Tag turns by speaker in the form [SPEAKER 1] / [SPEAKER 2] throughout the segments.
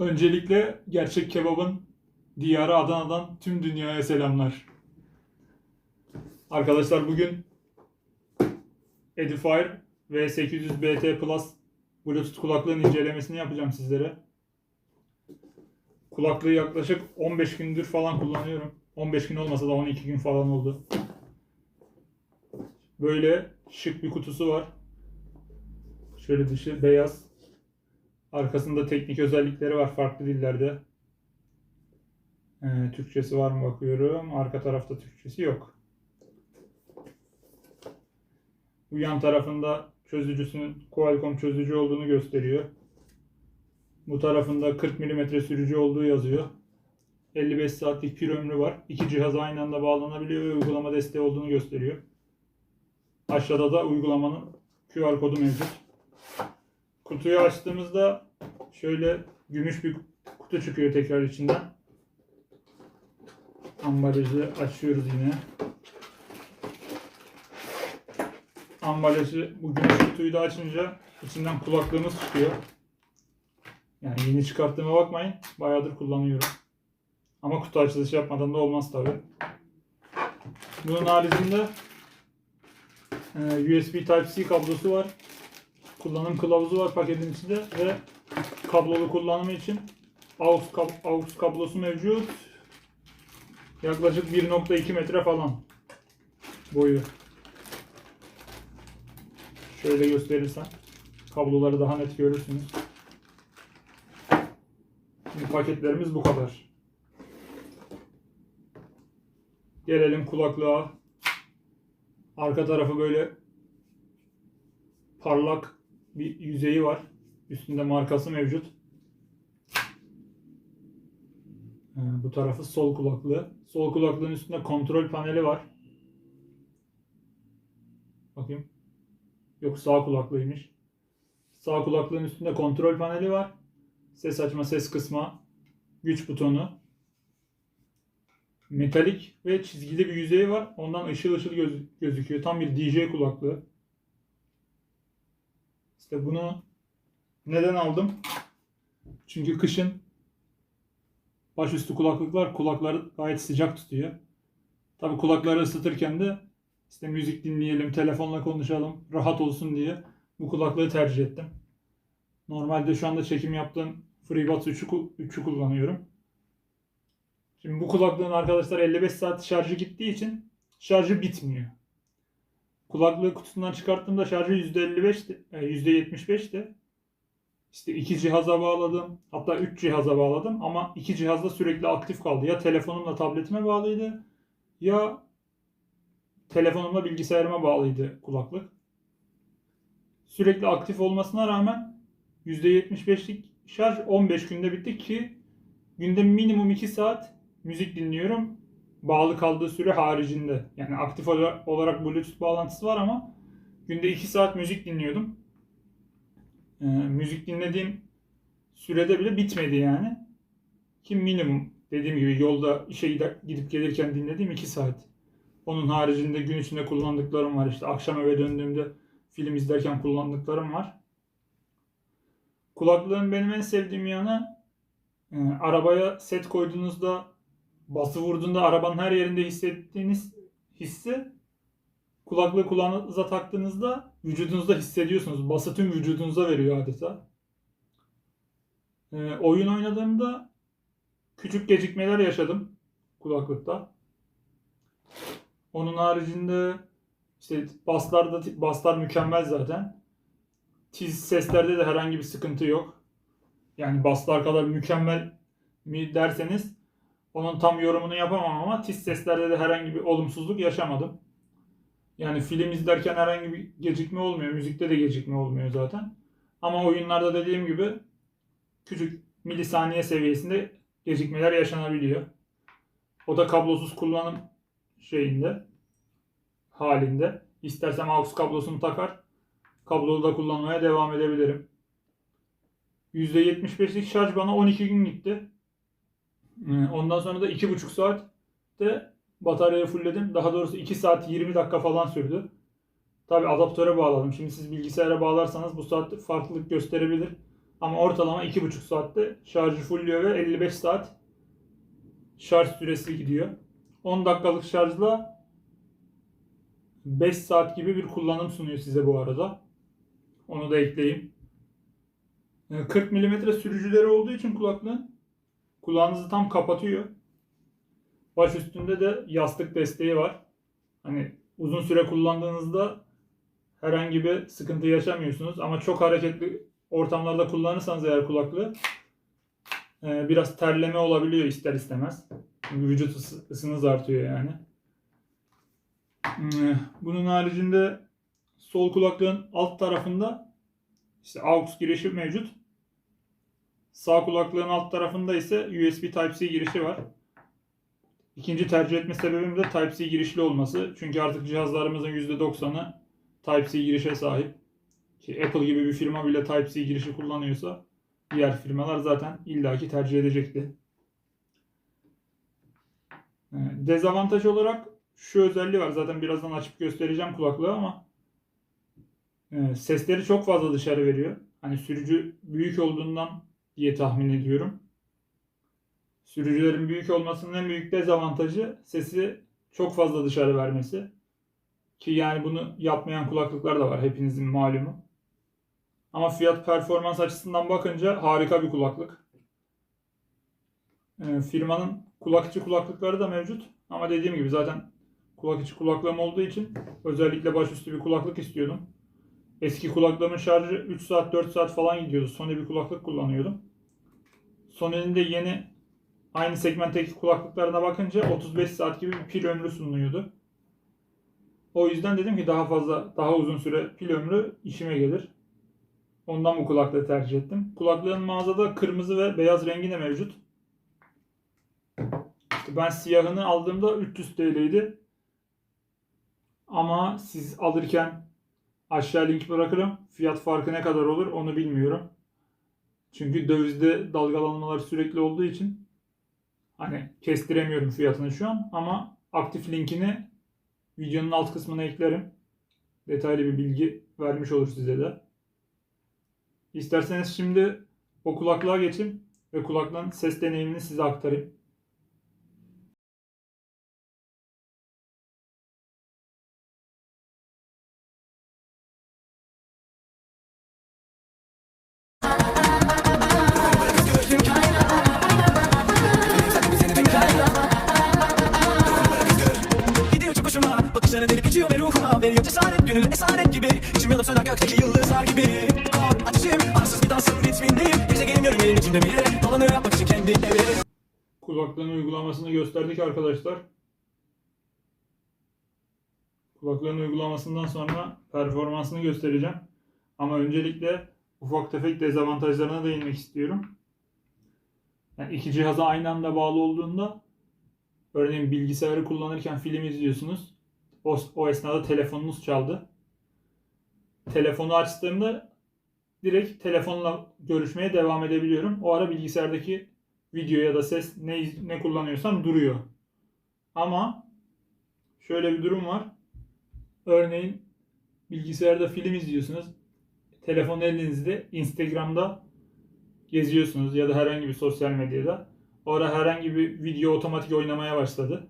[SPEAKER 1] Öncelikle gerçek kebabın diyarı Adana'dan tüm dünyaya selamlar. Arkadaşlar bugün Edifier V800 BT Plus Bluetooth kulaklığın incelemesini yapacağım sizlere. Kulaklığı yaklaşık 15 gündür falan kullanıyorum. 15 gün olmasa da 12 gün falan oldu. Böyle şık bir kutusu var. Şöyle dışı beyaz. Arkasında teknik özellikleri var farklı dillerde. Ee, Türkçesi var mı bakıyorum. Arka tarafta Türkçesi yok. Bu yan tarafında çözücüsünün Qualcomm çözücü olduğunu gösteriyor. Bu tarafında 40 mm sürücü olduğu yazıyor. 55 saatlik pil ömrü var. İki cihaz aynı anda bağlanabiliyor ve uygulama desteği olduğunu gösteriyor. Aşağıda da uygulamanın QR kodu mevcut. Kutuyu açtığımızda şöyle gümüş bir kutu çıkıyor tekrar içinden. Ambalajı açıyoruz yine. Ambalajı bu gümüş kutuyu da açınca içinden kulaklığımız çıkıyor. Yani yeni çıkarttığıma bakmayın. Bayağıdır kullanıyorum. Ama kutu açılışı yapmadan da olmaz tabi. Bunun haricinde e, USB Type-C kablosu var. Kullanım kılavuzu var paketin içinde ve kablolu kullanımı için AUX, kab- AUX kablosu mevcut. Yaklaşık 1.2 metre falan boyu. Şöyle gösterirsem kabloları daha net görürsünüz. Şimdi paketlerimiz bu kadar. Gelelim kulaklığa. Arka tarafı böyle parlak bir yüzeyi var. Üstünde markası mevcut. Ee, Bu tarafı sol kulaklığı. Sol kulaklığın üstünde kontrol paneli var. Bakayım. Yok sağ kulaklığıymış. Sağ kulaklığın üstünde kontrol paneli var. Ses açma, ses kısma, güç butonu. Metalik ve çizgili bir yüzeyi var. Ondan ışıl ışıl göz- gözüküyor. Tam bir DJ kulaklığı. İşte bunu neden aldım? Çünkü kışın başüstü kulaklıklar kulakları gayet sıcak tutuyor. Tabi kulakları ısıtırken de işte müzik dinleyelim, telefonla konuşalım, rahat olsun diye bu kulaklığı tercih ettim. Normalde şu anda çekim yaptığım FreeBuds 3'ü, ku- 3'ü kullanıyorum. Şimdi bu kulaklığın arkadaşlar 55 saat şarjı gittiği için şarjı bitmiyor. Kulaklığı kutusundan çıkarttığımda şarjı %55'ti, e, %75'ti. İşte iki cihaza bağladım. Hatta üç cihaza bağladım ama iki cihazda sürekli aktif kaldı. Ya telefonumla tabletime bağlıydı ya telefonumla bilgisayarıma bağlıydı kulaklık. Sürekli aktif olmasına rağmen %75'lik şarj 15 günde bitti ki günde minimum 2 saat müzik dinliyorum. Bağlı kaldığı süre haricinde. Yani aktif ola- olarak Bluetooth bağlantısı var ama günde 2 saat müzik dinliyordum. Ee, müzik dinlediğim sürede bile bitmedi yani. Ki minimum dediğim gibi yolda işe gidip gelirken dinlediğim 2 saat. Onun haricinde gün içinde kullandıklarım var. İşte akşam eve döndüğümde film izlerken kullandıklarım var. Kulaklığın benim en sevdiğim yanı e, arabaya set koyduğunuzda bası vurduğunda arabanın her yerinde hissettiğiniz hissi kulaklığı kulağınıza taktığınızda vücudunuzda hissediyorsunuz. Bası tüm vücudunuza veriyor adeta. E, oyun oynadığımda küçük gecikmeler yaşadım kulaklıkta. Onun haricinde işte baslarda baslar mükemmel zaten. Tiz seslerde de herhangi bir sıkıntı yok. Yani baslar kadar mükemmel mi derseniz onun tam yorumunu yapamam ama tiz seslerde de herhangi bir olumsuzluk yaşamadım. Yani film izlerken herhangi bir gecikme olmuyor. Müzikte de gecikme olmuyor zaten. Ama oyunlarda dediğim gibi küçük milisaniye seviyesinde gecikmeler yaşanabiliyor. O da kablosuz kullanım şeyinde halinde. İstersem AUX kablosunu takar. Kablolu da kullanmaya devam edebilirim. %75'lik şarj bana 12 gün gitti. Ee, Ondan sonra da 2,5 saat de bataryayı fullledim. Daha doğrusu 2 saat 20 dakika falan sürdü. Tabi adaptöre bağladım. Şimdi siz bilgisayara bağlarsanız bu saat farklılık gösterebilir. Ama ortalama 2,5 saatte şarjı fullüyor ve 55 saat şarj süresi gidiyor. 10 dakikalık şarjla 5 saat gibi bir kullanım sunuyor size bu arada. Onu da ekleyeyim. Ee, 40 mm sürücüleri olduğu için kulaklığın kulağınızı tam kapatıyor. Baş üstünde de yastık desteği var. Hani uzun süre kullandığınızda herhangi bir sıkıntı yaşamıyorsunuz. Ama çok hareketli ortamlarda kullanırsanız eğer kulaklığı e, biraz terleme olabiliyor ister istemez. Vücut ısı- ısınız artıyor yani. Hmm, Bunun haricinde sol kulaklığın alt tarafında işte AUX girişi mevcut. Sağ kulaklığın alt tarafında ise USB Type-C girişi var. İkinci tercih etme sebebim de Type-C girişli olması. Çünkü artık cihazlarımızın %90'ı Type-C girişe sahip. Ki Apple gibi bir firma bile Type-C girişi kullanıyorsa diğer firmalar zaten illaki tercih edecekti. Ee, Dezavantaj olarak şu özelliği var. Zaten birazdan açıp göstereceğim kulaklığı ama e, sesleri çok fazla dışarı veriyor. Hani sürücü büyük olduğundan diye tahmin ediyorum. Sürücülerin büyük olmasının en büyük dezavantajı sesi çok fazla dışarı vermesi. Ki yani bunu yapmayan kulaklıklar da var hepinizin malumu. Ama fiyat performans açısından bakınca harika bir kulaklık. Ee, firmanın kulak içi kulaklıkları da mevcut. Ama dediğim gibi zaten kulak içi kulaklığım olduğu için özellikle başüstü bir kulaklık istiyordum. Eski kulaklığımın şarjı 3 saat 4 saat falan gidiyordu. Sony bir kulaklık kullanıyordum. Sony'nin de yeni aynı segmentteki kulaklıklarına bakınca 35 saat gibi bir pil ömrü sunuluyordu. O yüzden dedim ki daha fazla, daha uzun süre pil ömrü işime gelir. Ondan bu kulaklığı tercih ettim. Kulaklığın mağazada kırmızı ve beyaz rengi de mevcut. İşte ben siyahını aldığımda 300 TL'ydi. Ama siz alırken aşağı link bırakırım. Fiyat farkı ne kadar olur onu bilmiyorum. Çünkü dövizde dalgalanmalar sürekli olduğu için hani kestiremiyorum fiyatını şu an ama aktif linkini videonun alt kısmına eklerim. Detaylı bir bilgi vermiş olur size de. İsterseniz şimdi o kulaklığa geçeyim ve kulaklığın ses deneyimini size aktarayım.
[SPEAKER 2] Yanıp söner gökteki yıldızlar gibi Kalk ateşim Arsız bir dansın ritmindeyim Gezegenim yörüngenin içinde bir yere yapmak için kendi evi
[SPEAKER 1] Kulaklığın uygulamasını gösterdik arkadaşlar. Kulaklığın uygulamasından sonra performansını göstereceğim. Ama öncelikle ufak tefek dezavantajlarına değinmek istiyorum. Yani iki cihaza aynı anda bağlı olduğunda örneğin bilgisayarı kullanırken film izliyorsunuz. O, o esnada telefonunuz çaldı. Telefonu açtığımda direkt telefonla görüşmeye devam edebiliyorum. O ara bilgisayardaki video ya da ses ne, ne kullanıyorsam duruyor. Ama şöyle bir durum var. Örneğin bilgisayarda film izliyorsunuz. Telefon elinizde Instagram'da geziyorsunuz ya da herhangi bir sosyal medyada. O ara herhangi bir video otomatik oynamaya başladı.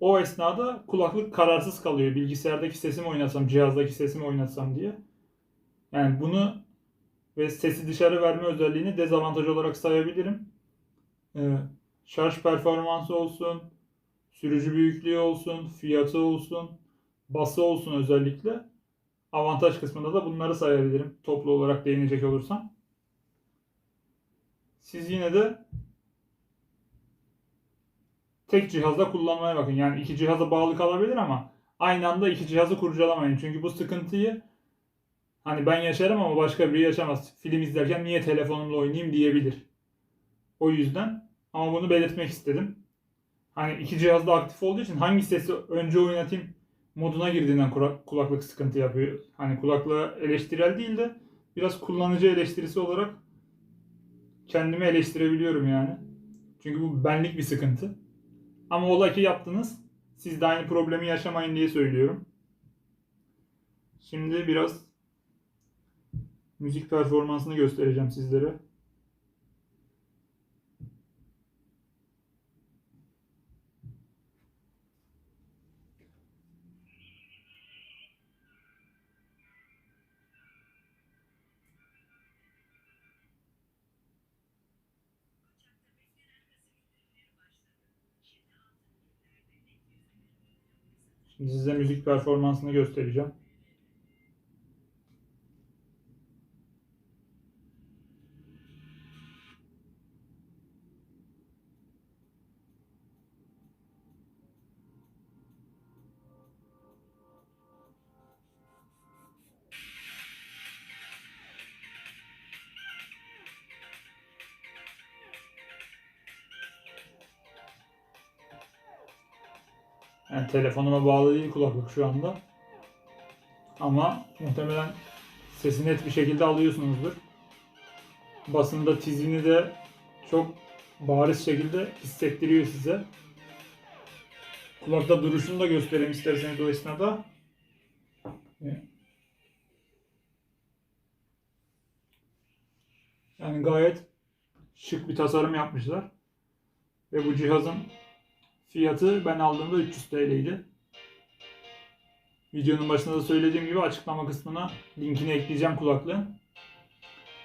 [SPEAKER 1] O esnada kulaklık kararsız kalıyor. Bilgisayardaki sesimi oynatsam, cihazdaki sesimi oynatsam diye. Yani bunu ve sesi dışarı verme özelliğini dezavantaj olarak sayabilirim. Ee, şarj performansı olsun, sürücü büyüklüğü olsun, fiyatı olsun, bası olsun özellikle. Avantaj kısmında da bunları sayabilirim toplu olarak değinecek olursam. Siz yine de tek cihazda kullanmaya bakın. Yani iki cihaza bağlı kalabilir ama aynı anda iki cihazı kurcalamayın. Çünkü bu sıkıntıyı Hani ben yaşarım ama başka biri yaşamaz. Film izlerken niye telefonumla oynayayım diyebilir. O yüzden ama bunu belirtmek istedim. Hani iki cihaz da aktif olduğu için hangi sesi önce oynatayım moduna girdiğinden kulaklık sıkıntı yapıyor. Hani kulaklığı eleştirel değil de biraz kullanıcı eleştirisi olarak kendimi eleştirebiliyorum yani. Çünkü bu benlik bir sıkıntı. Ama ola ki yaptınız. Siz de aynı problemi yaşamayın diye söylüyorum. Şimdi biraz müzik performansını göstereceğim sizlere. Şimdi size müzik performansını göstereceğim. Yani telefonuma bağlı değil kulaklık şu anda. Ama muhtemelen sesi net bir şekilde alıyorsunuzdur. Basında tizini de çok bariz şekilde hissettiriyor size. Kulakta duruşunu da göstereyim isterseniz o esnada. Yani gayet şık bir tasarım yapmışlar. Ve bu cihazın Fiyatı ben aldığımda 300 TL idi. Videonun başında da söylediğim gibi açıklama kısmına linkini ekleyeceğim kulaklığın.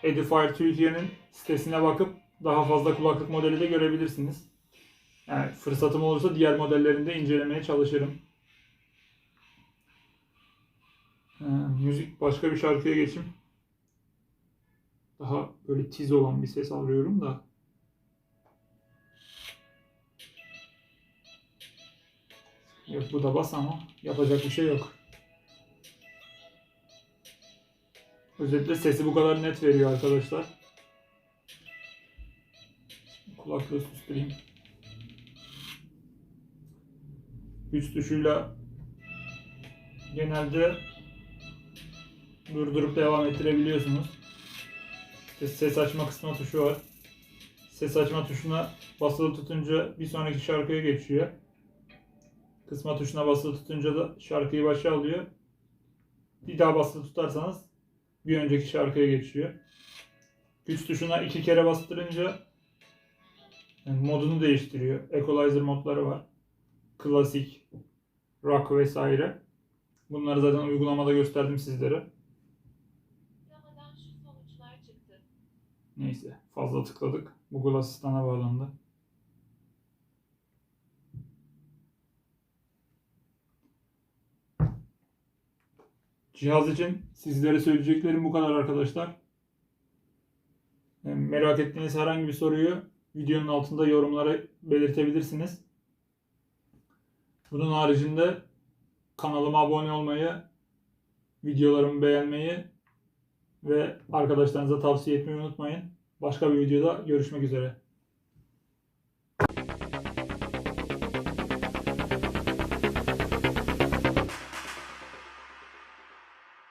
[SPEAKER 1] Edifier Türkiye'nin sitesine bakıp daha fazla kulaklık modeli de görebilirsiniz. Yani fırsatım olursa diğer modellerini de incelemeye çalışırım. Ee, müzik başka bir şarkıya geçeyim. Daha böyle tiz olan bir ses arıyorum da. Yok bu da bas ama yapacak bir şey yok. Özellikle sesi bu kadar net veriyor arkadaşlar. Kulaklığı susturayım. Güç tuşuyla genelde durdurup devam ettirebiliyorsunuz. Ses açma kısmı tuşu var. Ses açma tuşuna basılı tutunca bir sonraki şarkıya geçiyor. Kısma tuşuna basılı tutunca da şarkıyı başa alıyor. Bir daha basılı tutarsanız bir önceki şarkıya geçiyor. Güç tuşuna iki kere bastırınca yani modunu değiştiriyor. Equalizer modları var. Klasik, rock vesaire. Bunları zaten uygulamada gösterdim sizlere. Neyse fazla tıkladık. Google Asistan'a bağlandı. Cihaz için sizlere söyleyeceklerim bu kadar arkadaşlar. Merak ettiğiniz herhangi bir soruyu videonun altında yorumlara belirtebilirsiniz. Bunun haricinde kanalıma abone olmayı, videolarımı beğenmeyi ve arkadaşlarınıza tavsiye etmeyi unutmayın. Başka bir videoda görüşmek üzere.